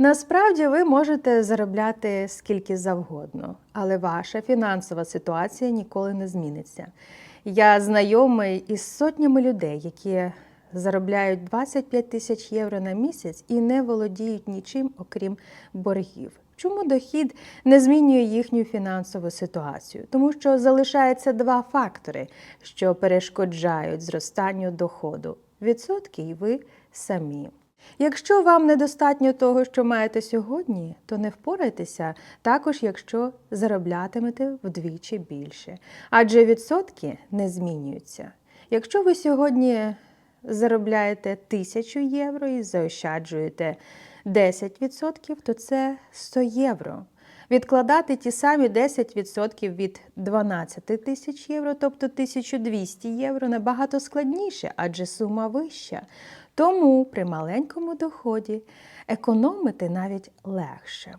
Насправді ви можете заробляти скільки завгодно, але ваша фінансова ситуація ніколи не зміниться. Я знайомий із сотнями людей, які заробляють 25 тисяч євро на місяць і не володіють нічим, окрім боргів. Чому дохід не змінює їхню фінансову ситуацію? Тому що залишається два фактори, що перешкоджають зростанню доходу: відсотки і ви самі. Якщо вам недостатньо того, що маєте сьогодні, то не впорайтеся також, якщо зароблятимете вдвічі більше. Адже відсотки не змінюються. Якщо ви сьогодні заробляєте 1000 євро і заощаджуєте 10%, то це 100 євро. Відкладати ті самі 10% від 12 тисяч євро, тобто 1200 євро, набагато складніше, адже сума вища. Тому при маленькому доході економити навіть легше.